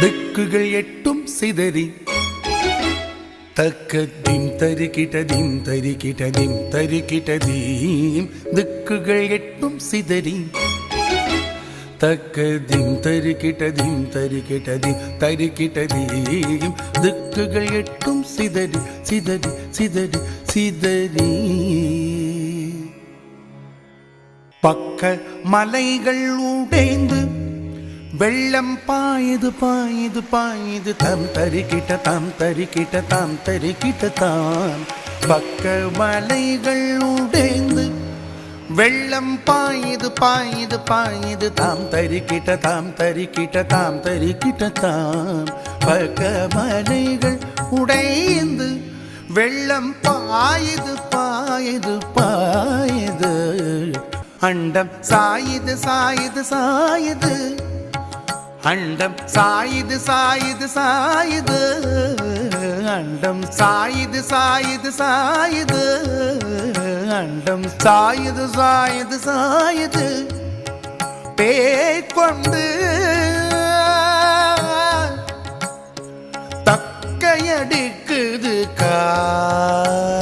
திக்குகள் எட்டும் சிதறி தக்க திம் தரிக்கிட்ட திம் தரிக்கிட்ட திம் தரிக்கிட்ட தீம். திக்குகள் எட்டும் சிதறி. தக்க திம் தரிக்கிட்ட திம் தரிக்கிட்ட திம் தரிக்கிட்ட தீம். திக்குகள் எட்டும் சிதறி சிதறி சிதறி சிதறி. பக்க மலைகள் உடைந்து வெள்ளம் பாயுது பாயுது பாயுது. தம் தரிக்கிட்ட தாம் தரிக்கிட்ட தாம் தரிக்கிட்ட தான். பக்க மலைகள் உடைந்து வெள்ளம் பாயுது பாயுது பாயுது. தாம் தரிக்கிட்ட தாம் தரிக்கிட்ட தாம் தரிக்கிட்ட தாம் பக்க மலைகள் உடைந்து வெள்ளம் பாயுது பாயுது பாயுது. அண்டம் சாயுது சாயுது சாயுது. அண்டம் சாயுது சாயுது சாயுது. அண்டம் சாயுது சாயுது சாயுது. அண்டம் சாயுது சாயுது சாயுது. பேய்கொண்டு தக்கையடிக்குது காற்று.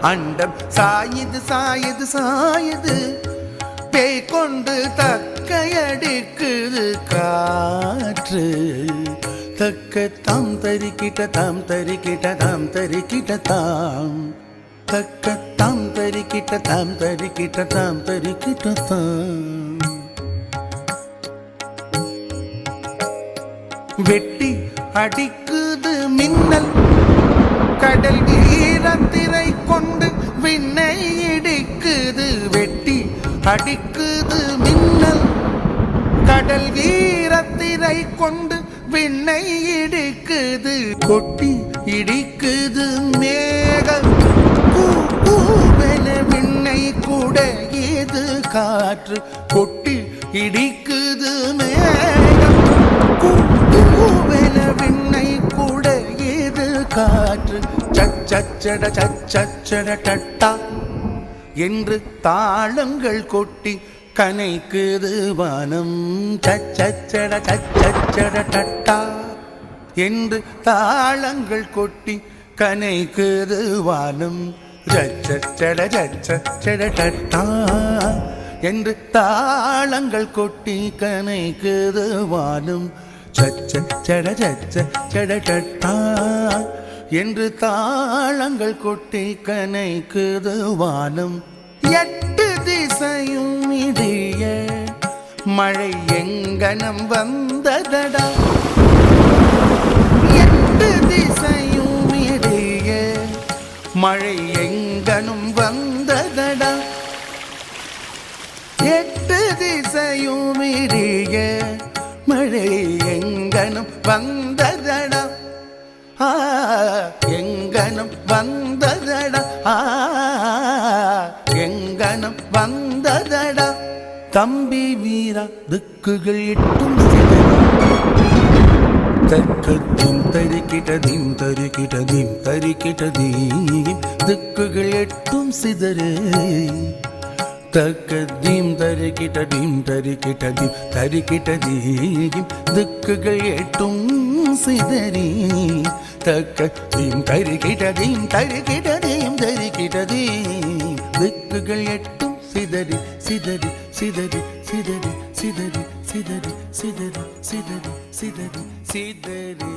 அண்டம் சாயுது சாயுது சாயுது. பேய் கொண்டு கையடிக்குது காற்று. தக்க தாம் தரிக்கிட்ட தாம் தரிக்கிட்ட தாம் தரிக்கிட்ட தாம். தக்க தாம் தரிக்கிட்ட தாம் தரிக்கிட்ட தாம் தரிக்கிட்ட தாம். வெட்டி அடிக்குது மின்னல். கடல் வீரத்திரை கொண்டு விண்ணை இடிக்குது. வெட்டி அடிக்குது கொண்டு விண்ணை இடிக்குது கொட்டி இடிக்குது மேகம். விண்ணை கூட இது காற்று கொட்டி இடிக்குது மேகம். விண்ணை கூட இது காற்று. சச்சட சச்சட டட்டா. என்று தாளங்கள் கொட்டி கனைக்குது வானம். சச்சட சச்சட டட்டா என்று தாளங்கள் கொட்டி கனைக்குது வானம். சச்சட சச்சட டட்டா என்று தாளங்கள் கொட்டி கனைக்குது வானம். சச்சட சச்சட டட்டா என்று தாளங்கள் கொட்டி கனைக்குது வானம். எட்டு திசையும் இடிய மழை எங்கனம் வந்ததடா? எட்டு திசையும் இடிய மழை எங்கனும் வந்ததடா? எட்டு திசையும் இடிய மழை எங்கனும் வந்ததடா? எங்கனும் வந்ததடா? ஆ, கணம் வந்ததடா. தம்பி வீரா திக்குகள் எட்டும் தற்கத்தும் தருக்கிட்டதீம் தருக்கிட்டதீம் தருக்கிட்டதீம் திக்குகள் எட்டும் சிதறு. தக்கதீம் தருக்கிட்டதீம் தருக்கிட்டதீம் தருக்கிட்டதீம் திக்குகள் எட்டும் சிதறி. தக்கதீம் தருக்கிட்டதீம் தருக்கிட்டதீம் தருக்கிட்டதீம் திக்குகள் எட்டும். சிதறி சிதறி சிதறி சிதறி சிதறி சிதறி சிதறி சிதறி சிதறி சிதறி.